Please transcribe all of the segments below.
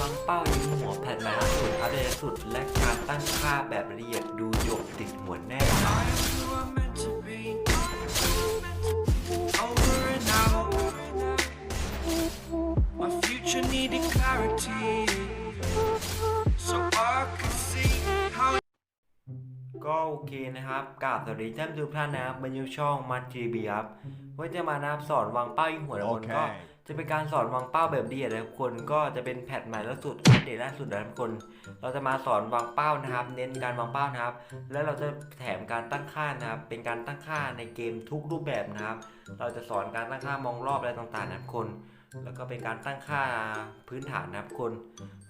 วางเป้ายิงหัวแผ่นใหม่ล่าสุดอัปเดตสุด และการตั้งค่าแบบละเอียดดูหยกติดหัวแน่ who I'm meant to be. Over and out. My future needed clarity. So I could see how ก็โอเคนะครับกราบสวัสดีท่านทุกท่านนะครับมาอยู่ช่องมัทีบีครับว่าจะมานับสอนวางเป้ายิงหัวนะคนก็ จะเป็นการสอนวางเป้าแบบละเอียดนะครับคนก็จะเป็นแพทใหม่ล่าสุดอัปเดตล่าสุดนะครับคน เราจะมาสอนวางเป้านะครับ เน้นการวางเป้านะครับ แล้วเราจะแถมการตั้งค่านะครับ เป็นการตั้งค่าในเกมทุกรูปแบบนะครับ เราจะสอนการตั้งค่ามองรอบอะไรต่างๆนะครับคน แล้วก็เป็นการตั้งค่าพื้นฐานนะครับคน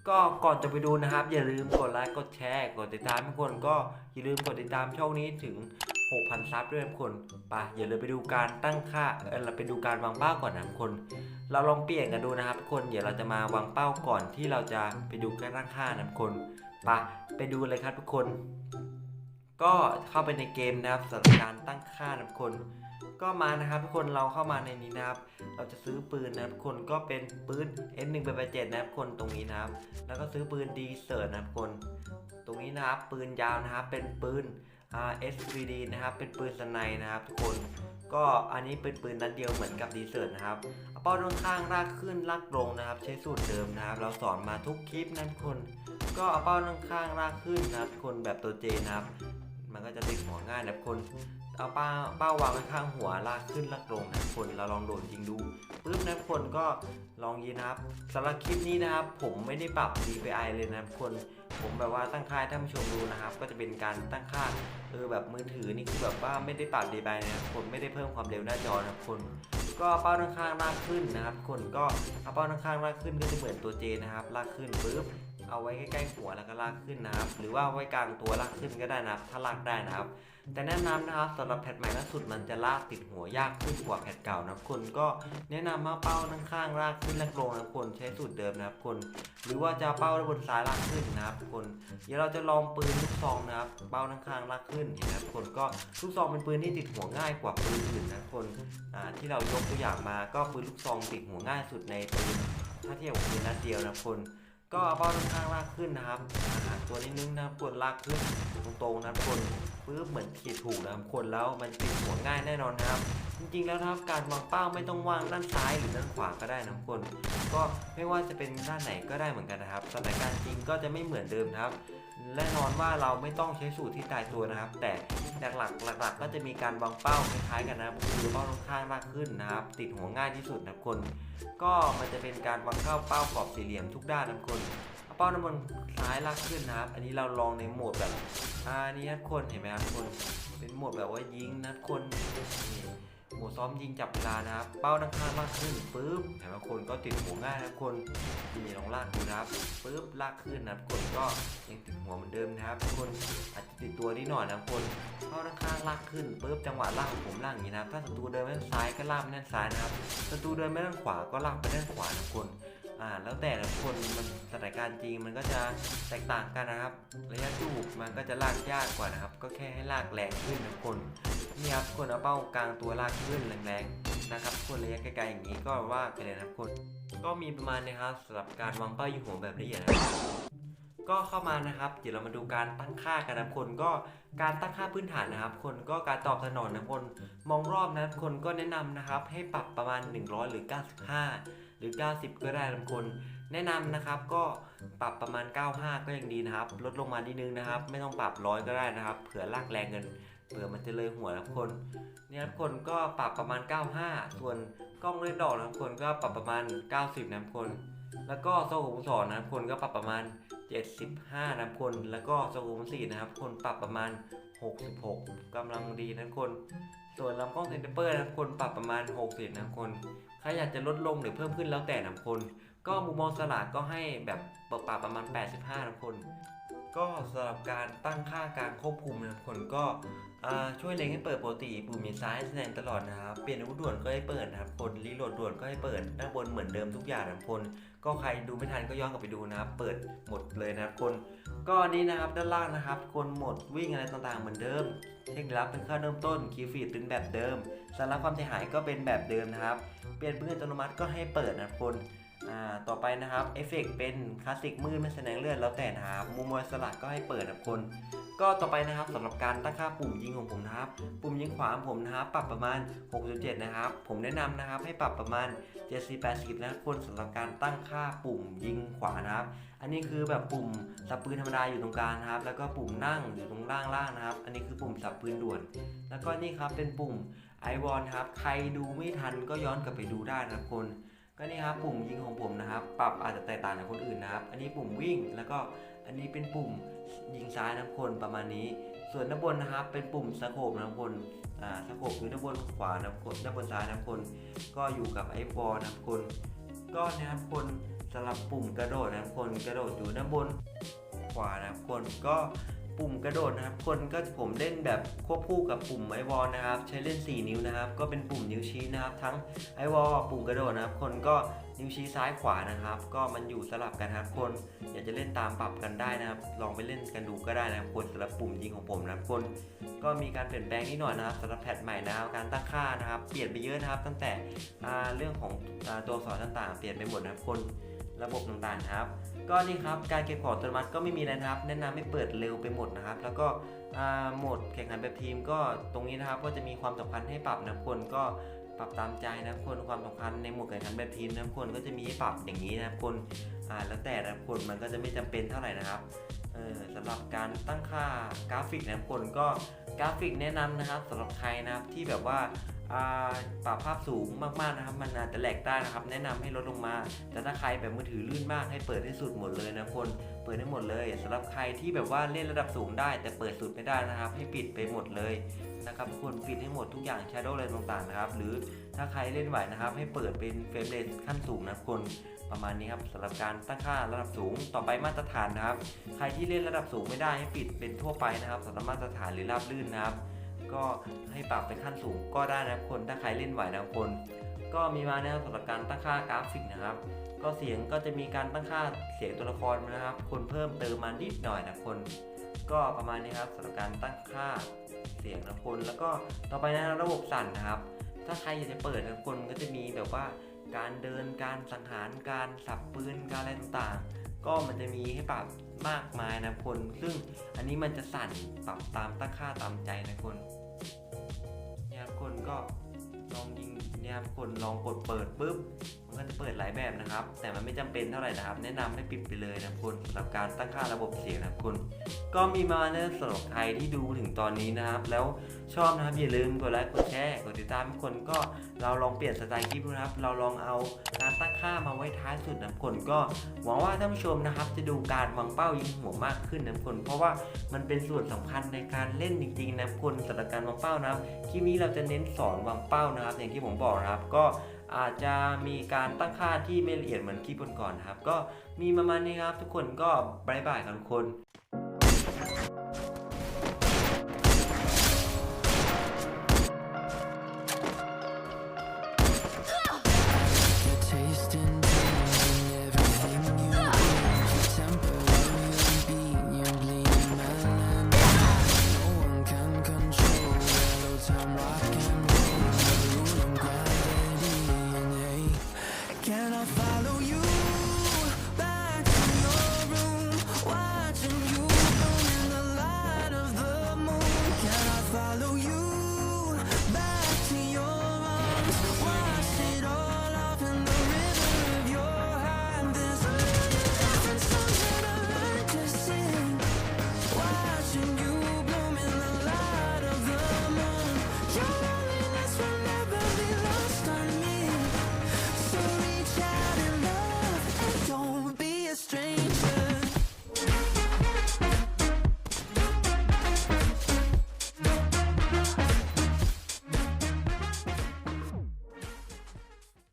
ก็ก่อนจะไปดูนะครับ อย่าลืมกดไลค์กดแชร์กดติดตามทุกคนก็อย่าลืมกดติดตามช่องนี้ถึง 6,000 ซับด้วยนะทุกคนไปอย่าลืมไปดูการตั้งค่าเออเราไปดูการวางเป้าก่อนนะทุกคน เราลองเปลี่ยนกันดูนะครับทุกคนเดี๋ยวเราจะมาวางเป้าก่อนที่เราจะไปดูการตั้งค่านะทุกคนไปไปดูเลยครับทุกคน ก็เข้าไปในเกมนะครับสำหรับการตั้งค่านะทุกคนก็มานะครับทุกคนเราเข้ามาในนี้นะครับ เราจะซื้อปืนนะครับทุกคนก็เป็นปืน S1 ไป7นะครับคนตรงนี้นะครับ แล้วก็ซื้อปืนดีเซอร์นะครับคน ตรงนี้นะครับปืนยาวนะครับเป็นปืน RSVD นะครับ เป็นปืนสไนนะครับทุกคน ก็อันนี้เป็นปืนนัดเดียวเหมือนกับดีเซิร์นะครับเอป้าด้านข้างลากขึ้นลากลงนะครับ ใช้สูตรเดิมนะครับ เราสอนมาทุกคลิปนะทุกคน ก็เอาเป้าด้านข้างลากขึ้นนะครับทุกคนแบบตัวเจนะครับ มันก็จะติดหัวง่ายนะครับคน เอาเป้าป้าวางไว้ข้างหัวลากขึ้นลากลงนะครับคนเราลองโดดจริงดูปึ๊บนะครับคนก็ลองยิงนะครับสำหรับคลิปนี้นะครับ ผมไม่ได้ปรับ DPI เลยนะครับคนผมแบบว่าตั้งค่าให้ท่านผู้ชมดูนะครับ ก็จะเป็นการตั้งค่าเออแบบมือถือนี่คือแบบว่าไม่ได้ปรับ DPI นะครับคนไม่ได้เพิ่มความเร็วหน้าจอนะครับคนก็เป้าด้านข้างลากขึ้นนะครับ คนก็เอาเป้าด้านข้างลากขึ้นก็จะเหมือนตัวเจนะครับลากขึ้นปึ๊บ เอาไว้ใกล้ๆหัวแล้วก็ลากขึ้นนะครับ หรือว่าไว้กลางตัวลากขึ้นก็ได้นะครับ ถ้าลากได้นะครับ แต่แนะนำนะครับสำหรับแพทใหม่ล่าสุดมันจะลากติดหัวยากขึ้นกว่าแพทเก่านะครับคนก็แนะนำมาเป้าด้านข้างลากขึ้นลากลงนะครับคนใช้สูตรเดิมนะครับคน หรือว่าจะเป้าด้านบนซ้ายลากขึ้นนะครับคนเดี๋ยวเราจะลองปืนลูกซองนะครับ เป้าด้านข้างลากขึ้นนไหมครับคนก็ลูกซองเป็นปืนที่ติดหัวง่ายกว่าปืนอื่นนะคนที่เรายกตัวอย่างมาก็ปืนลูกซองติดหัวง่ายสุดในปืนถ้าเทียบกับปืนนัดเดียวนะคน ก็เอาเป้าด้านข้างลากขึ้นนะครับห่าตัวนิดนึงนะครับกดลากขึ้นตรงๆนะครับคนปึ๊บเหมือนขีดถูกนะครับคนแล้วมันติดหัวง่ายแน่นอนนะครับ จริงๆแล้วนะครับการวางเป้าไม่ต้องวางด้านซ้ายหรือด้านขวาก็ได้นะครับคนก็ไม่ว่าจะเป็นด้านไหนก็ได้เหมือนกันนะครับสถานการณ์จริงก็จะไม่เหมือนเดิมนะครับ แน่นอนว่าเราไม่ต้องใช้สูตรที่ตายตัวนะครับ แต่หลักๆหลักๆก็จะมีการวางเป้าคล้ายๆกันนะครับคือเป้าตรงข้างมากขึ้นนะครับ ติดหัวง่ายที่สุดนะคน ก็มันจะเป็นการวางเข้าเป้ากรอบสี่เหลี่ยมทุกด้านนะคนเอาเป้าน้ำมันซ้ายลากขึ้นนะครับ อันนี้เราลองในโหมดแบบอ่านี่นะคนเห็นไหมครับคนเป็นโหมดแบบว่ายิงนะคนนี่ โหซ้อมยิงจับเวลานะครับ เป้าด้านข้างมากขึ้นปุ๊บเห็นไหมคนก็ติดหัวง่ายนะคนนี่ลองลากดูนะครับปุ๊บลากขึ้นนะคนก็ยังติดหัวเหมือนเดิมนะครับ คนอาจจะติดตัวนิดหน่อยนะคนเป้าด้านข้างลากขึ้นปุ๊บจังหวะลากของผมลากอย่างนี้นะถ้าศัตรูเดินไปด้านซ้ายก็ลากไปด้านซ้ายนะครับศัตรูเดินไปด้านขวาก็ลากไปด้านขวานะครับคนอ่าแล้วแต่ละคนมันสถานการณ์จริงมันก็จะแตกต่างกันนะครับ ระยะจูบมันก็จะลากยากกว่านะครับ ก็แค่ให้ลากแรงขึ้นนะคน นี่ครับคนเอาเป้ากลางตัวลากขึ้นแรงๆนะครับคนระยะไกลๆอย่างนี้ก็ว่าไปเลยนะครับคนก็มีประมาณนี้ครับสำหรับการวางเป้ายิงหัวแบบละเอียดนะครับก็เข้ามานะครับ เดี๋ยวเรามาดูการตั้งค่ากันนะคนก็การตั้งค่าพื้นฐานนะครับ คนก็การตอบสนองนะคนมองรอบนะครับคนก็แนะนำนะครับ ให้ปรับประมาณ 100 หรือ 95 หรือ 90 ก็ได้นะคน แนะนำนะครับก็ปรับประมาณ 95 ก็ยังดีนะครับ ลดลงมานิดนึงนะครับ ไม่ต้องปรับร้อยก็ได้นะครับเผื่อลากแรงเงิน เผื่อมันจะเลยหัวนะครับคนเนี่ยครับคนก็ปรับประมาณ 95 ส่วนกล้องเล่นดอกนะครับคนก็ปรับประมาณ 90 นะครับคน แล้วก็โซ่ขุมสอนนะครับคนก็ปรับประมาณ 75 นะครับคน แล้วก็โซ่ขุมสี่นะครับคนปรับประมาณ 66กำลังดีนะครับคน ส่วนลำกล้องเซนเตอร์นะครับคนปรับประมาณ 60 นะครับคนใครอยากจะลดลงหรือเพิ่มขึ้นแล้วแต่นะคน ก็มุมมองสลากก็ให้แบบปรับปรับประมาณ 85 นะคนก็สำหรับการตั้งค่าการควบคุมนะคนก็ อ่าช่วยเล็งให้เปิดปกติปุ่มมีซ้ายแสดงตลอดนะครับเปลี่ยนอาวุธด่วนก็ให้เปิดนะครับคนรีโหลดด่วนก็ให้เปิดด้านบนเหมือนเดิมทุกอย่างนะคนก็ใครดูไม่ทันก็ย้อนกลับไปดูนะครับ เปิดหมดเลยนะครับคนก็อันนี้นะครับด้านล่างนะครับ คนหมดวิ่งอะไรต่างๆเหมือนเดิมเช็ครับเป็นค่าเริ่มต้นคีย์ฟีดเป็นแบบเดิมสาระความเสียหายก็เป็นแบบเดิมนะครับ เปลี่ยนปืนอัตโนมัติก็ให้เปิดนะคนต่อไปนะครับเอฟเฟกเป็นคลาสสิกมืดไม่แสดงเลือดแล้วแต่นะครับมุมมวยสลัดก็ให้เปิดนะคน ก็ต่อไปนะครับสำหรับการตั้งค่าปุ่มยิงของผมนะครับ ปุ่มยิงขวาของผมนะครับ ปรับประมาณ 6.7 นะครับ ผมแนะนำนะครับให้ปรับประมาณ 70-80 นะครับคนสำหรับการตั้งค่าปุ่มยิงขวานะครับ อันนี้คือแบบปุ่มสับปืนธรรมดาอยู่ตรงกลางนะครับ แล้วก็ปุ่มนั่งอยู่ตรงล่างล่างๆนะครับ อันนี้คือปุ่มสับปืนด่วน แล้วก็นี่ครับเป็นปุ่มไอวอนครับ ใครดูไม่ทันก็ย้อนกลับไปดูได้นะครับคนก็นี่ครับปุ่มยิงของผมนะครับ ปรับอาจจะแตกต่างจากคนอื่นนะครับ อันนี้ปุ่มวิ่งแล้วก็ อันนี้เป็นปุ่มยิงซ้ายนะครับคนประมาณนี้ ส่วนด้านบนนะครับเป็นปุ่มสโคปนะครับคนอ่าสโคปคือด้านบนขวานะครับคนด้านบนซ้ายนะครับคน ก็อยู่กับไอ้บอลนะครับคน ก็นะครับคนสำหรับปุ่มกระโดดนะครับคนกระโดดอยู่ด้านบนขวานะครับคนก็ ปุ่มกระโดดนะครับ คนก็ผมเล่นแบบควบคู่กับปุ่มไอวอลนะครับ ใช้เล่น 4 นิ้วนะครับ ก็เป็นปุ่มนิ้วชี้นะครับ ทั้งไอวอลปุ่มกระโดดนะครับ คนก็นิ้วชี้ซ้ายขวานะครับ ก็มันอยู่สลับกันครับ คนอยากจะเล่นตามปรับกันได้นะครับ ลองไปเล่นกันดูก็ได้นะครับ คนสำหรับปุ่มยิงของผมนะครับ คนก็มีการเปลี่ยนแปลงนิดหน่อยนะครับสำหรับแพทใหม่นะครับ การตั้งค่านะครับ เปลี่ยนไปเยอะนะครับ ตั้งแต่เรื่องของตัวอักษรต่างๆ เปลี่ยนไปหมดนะครับ คน ระบบต่างๆครับ ก็นี่ครับการเก็บของอัตโนมัติก็ไม่มีนะครับ แนะนำให้เปิดเร็วไปหมดนะครับ แล้วก็โหมดแข่งขันแบบทีมก็ตรงนี้นะครับก็จะมีความสำคัญให้ปรับนะคนก็ปรับตามใจนะคนความสำคัญในโหมดแข่งขันแบบทีมนะคนก็จะมีให้ปรับอย่างนี้นะคนอ่าแล้วแต่นะคนมันก็จะไม่จำเป็นเท่าไหร่นะครับเออสำหรับการตั้งค่ากราฟิกนะคนก็กราฟิกแนะนำนะครับสำหรับใครนะครับที่แบบว่าาปรับภาพสูงมากๆนะครับ มันอาจจะแหลกได้นะครับ แนะนำให้ลดลงมา แต่ถ้าใครแบบมือถือลื่นมากให้เปิดให้สุดหมดเลยนะคนเปิดให้หมดเลยสำหรับใครที่แบบว่าเล่นระดับสูงได้ แต่เปิดสุดไม่ได้นะครับ ให้ปิดไปหมดเลยนะครับทุกคนปิดให้หมดทุกอย่าง Shadow อะไรต่างๆนะครับ หรือถ้าใครเล่นไหวนะครับ ให้เปิดเป็นเฟรมเรทขั้นสูงนะคนประมาณนี้ครับสำหรับการตั้งค่าระดับสูงต่อไปมาตรฐานนะครับ ใครที่เล่นระดับสูงไม่ได้ให้ปิดเป็นทั่วไปนะครับสำหรับมาตรฐานหรือราบลื่นนะครับ ก็ให้ปรับเป็นขั้นสูงก็ได้นะครับคนถ้าใครเล่นไหวนะครับคน ก็มีมานะครับสำหรับการตั้งค่ากราฟิกนะครับ ก็เสียงก็จะมีการตั้งค่าเสียงตัวละครนะครับ คนเพิ่มเติมมานิดหน่อยนะคน ก็ประมาณนี้ครับสำหรับการตั้งค่าเสียงนะคน แล้วก็ต่อไปนะระบบสั่นนะครับ ถ้าใครอยากจะเปิดนะคนก็จะมีแบบว่าการเดินการสังหารการสับปืนการอะไรต่างๆ ก็มันจะมีให้ปรับมากมายนะคน ซึ่งอันนี้มันจะสั่นปรับตามตั้งค่าตามใจนะคนเนี่ยครับคน ก็ลองยิงเนี่ยครับคนลองกดเปิดปุ๊บ มันก็จะเปิดหลายแบบนะครับ แต่มันไม่จำเป็นเท่าไหร่นะครับ แนะนำให้ปิดไปเลยนะคุณสำหรับการตั้งค่าระบบเสียงนะคุณ ก็มีมาเนื้อสำหรับใครที่ดูถึงตอนนี้นะครับ แล้วชอบนะครับอย่าลืมกดไลค์กดแชร์กดติดตามทุกคนก็เราลองเปลี่ยนสไตล์คลิปนะครับ เราลองเอาการตั้งค่ามาไว้ท้ายสุดนะครับคนก็หวังว่าท่านผู้ชมนะครับ จะดูการวางเป้ายิงหัวมากขึ้นนะครับคนเพราะว่ามันเป็นส่วนสำคัญในการเล่นจริงๆนะครับคนสำหรับการวางเป้านะครับคลิปนี้เราจะเน้นสอนวางเป้านะครับ อย่างที่ผมบอกนะครับก็ อาจจะมีการตั้งค่าที่ไม่ละเอียดเหมือนคลิปก่อนๆครับ ก็มีประมาณนี้ครับทุกคนก็บายบายกันทุกคน